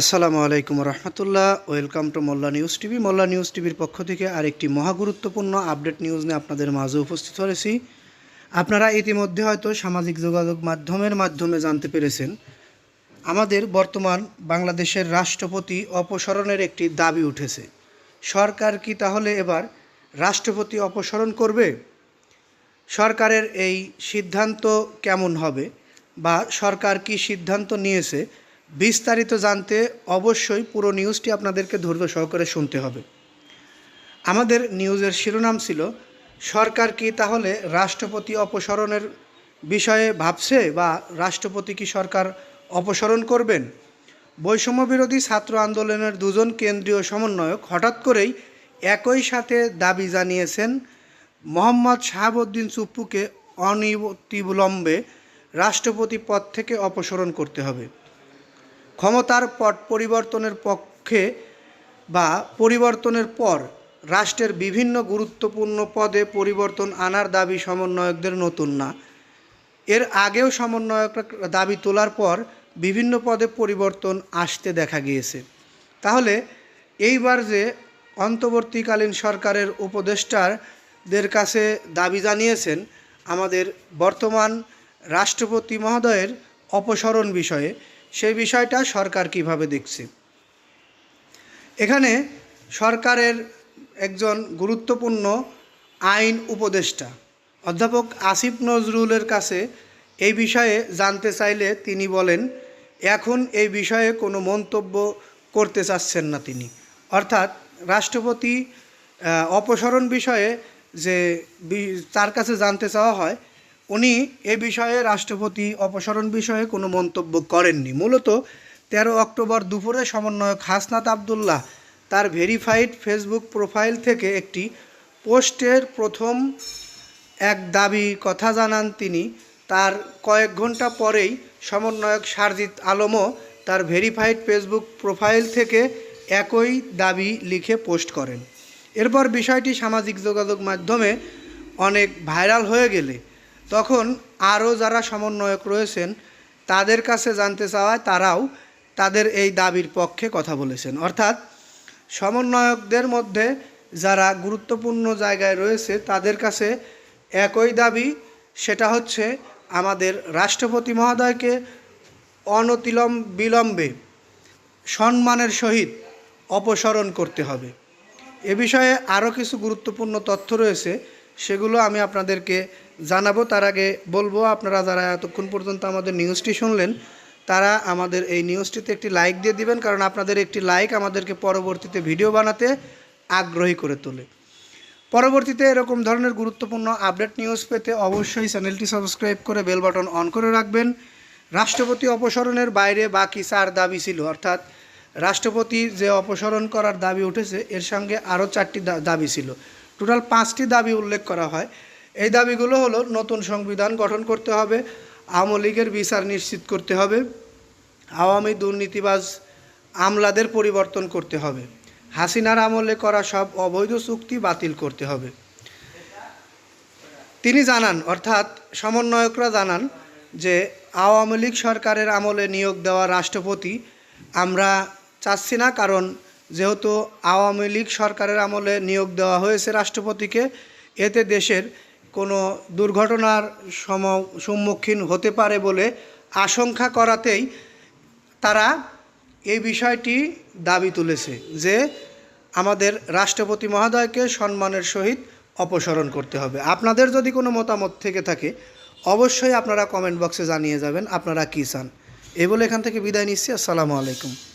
আসসালামু আলাইকুম রহমতুল্লাহ। Welcome to Molla news TV. Molla news টিভির পক্ষ থেকে আরেকটি মহা গুরুত্বপূর্ণ আপডেট নিউজ নিয়ে আপনাদের মাঝে উপস্থিত হয়েছি। আপনারা ইতিমধ্যে হয়তো সামাজিক যোগাযোগ মাধ্যমের মাধ্যমে জানতে পেরেছেন, আমাদের বর্তমান বাংলাদেশের রাষ্ট্রপতি অপসারণের একটি দাবি উঠেছে। সরকার কি তাহলে এবার রাষ্ট্রপতি অপসারণ করবে? সরকারের এই সিদ্ধান্ত কেমন হবে? বা সরকার কি সিদ্ধান্ত নিয়েছে? বিস্তারিত জানতে অবশ্যই পুরো নিউজটি আপনাদেরকে ধৈর্য সহকারে শুনতে হবে। আমাদের নিউজের শিরোনাম ছিল, সরকার কি তাহলে রাষ্ট্রপতি অপসারণের বিষয়ে ভাবছে বা রাষ্ট্রপতি কি সরকার অপসারণ করবেন? বৈষম্য বিরোধী ছাত্র আন্দোলনের দুজন কেন্দ্রীয় সমন্বয়ক হঠাৎ করেই একই সাথে দাবি জানিয়েছেন, মোহাম্মদ শাহাবুদ্দিন চুপ্পুকে অনিবিলম্বে রাষ্ট্রপতি পদ থেকে অপসারণ করতে হবে। ক্ষমতার পট পরিবর্তনের পক্ষে বা পরিবর্তনের পর রাষ্ট্রের বিভিন্ন গুরুত্বপূর্ণ পদে পরিবর্তন আনার দাবি সমন্বয়কদের নতুন না। এর আগেও সমন্বয়করা দাবি তোলার পর বিভিন্ন পদে পরিবর্তন আসতে দেখা গিয়েছে। তাহলে এইবার যে অন্তর্বর্তীকালীন সরকারের উপদেষ্টারদের কাছে দাবি জানিয়েছেন, আমাদের বর্তমান রাষ্ট্রপতি মহোদয়ের অপসারণ বিষয়ে সেই বিষয়টা সরকার কীভাবে দেখছে? এখানে সরকারের একজন গুরুত্বপূর্ণ আইন উপদেষ্টা, অধ্যাপক আসিফ নজরুলের কাছে এই বিষয়ে জানতে চাইলে তিনি বলেন, এখন এই বিষয়ে কোনো মন্তব্য করতে চাচ্ছেন না তিনি। অর্থাৎ রাষ্ট্রপতি অপসারণ বিষয়ে যে তার কাছে জানতে চাওয়া হয় উনি এ বিষয়ে রাষ্ট্রপতি অপসারণ বিষয়ে কোনো মন্তব্য করেননি। মূলত তেরো অক্টোবর দুপুরে সমন্বয়ক হাসনাত আবদুল্লাহ তার ভেরিফাইড ফেসবুক প্রোফাইল থেকে একটি পোস্টের প্রথম এক দাবি কথা জানান তিনি। তার কয়েক ঘণ্টা পরেই সমন্বয়ক সারজিৎ আলমও তার ভেরিফাইড ফেসবুক প্রোফাইল থেকে একই দাবি লিখে পোস্ট করেন। এরপর বিষয়টি সামাজিক যোগাযোগ মাধ্যমে অনেক ভাইরাল হয়ে গেলে তখন আরও যারা সমন্বয়ক রয়েছেন, তাদের কাছে জানতে চাওয়ায় তারাও তাদের এই দাবির পক্ষে কথা বলেছেন। অর্থাৎ সমন্বয়কদের মধ্যে যারা গুরুত্বপূর্ণ জায়গায় রয়েছে, তাদের কাছে একই দাবি, সেটা হচ্ছে আমাদের রাষ্ট্রপতি মহোদয়কে অনতিলম বিলম্বে সম্মানের সহিত অপসারণ করতে হবে। এ বিষয়ে আরও কিছু গুরুত্বপূর্ণ তথ্য রয়েছে, সেগুলো আমি আপনাদেরকে জানাব, তার আগে বলব, আপনারা যারা এতক্ষণ পর্যন্ত আমাদের নিউজটি শুনলেন, তারা আমাদের এই নিউজটিতে একটি লাইক দিয়ে দিবেন, কারণ আপনাদের একটি লাইক আমাদেরকে পরবর্তীতে ভিডিও বানাতে আগ্রহী করে তোলে। পরবর্তীতে এরকম ধরনের গুরুত্বপূর্ণ আপডেট নিউজ পেতে অবশ্যই চ্যানেলটি সাবস্ক্রাইব করে বেল বাটন অন করে রাখবেন। রাষ্ট্রপতি অপসারণের বাইরে বাকি চার দাবি ছিল, অর্থাৎ রাষ্ট্রপতি যে অপসারণ করার দাবি উঠেছে, এর সঙ্গে আরও চারটি দাবি ছিল। টোটাল পাঁচটি দাবি উল্লেখ করা হয়। এই দাবিগুলো হলো নতুন সংবিধান গঠন করতে হবে, আওয়ামী লীগের বিচার নিশ্চিত করতে হবে, আওয়ামী দুর্নীতিবাজ আমলাদের পরিবর্তন করতে হবে, হাসিনার আমলে করা সব অবৈধ চুক্তি বাতিল করতে হবে। তিনি জানান, অর্থাৎ সমন্বয়করা জানান যে আওয়ামী লীগ সরকারের আমলে নিয়োগ দেওয়া রাষ্ট্রপতি আমরা চাচ্ছি না, কারণ যেহেতু আওয়ামী লীগ সরকারের আমলে নিয়োগ দেওয়া হয়েছে রাষ্ট্রপতিকে, এতে দেশের কোনো দুর্ঘটনার সম, সম্মুখীন হতে পারে বলে আশঙ্কা করাতেই তারা এই বিষয়টি দাবি তুলেছে যে আমাদের রাষ্ট্রপতি মহোদয়কে সম্মানের সহিত অপসারণ করতে হবে। আপনাদের যদি কোনো মতামত থেকে থাকে, অবশ্যই আপনারা কমেন্ট বক্সে জানিয়ে যাবেন। আপনারা কী চান? এই বলে এখান থেকে বিদায় নিচ্ছি। আসসালামু আলাইকুম।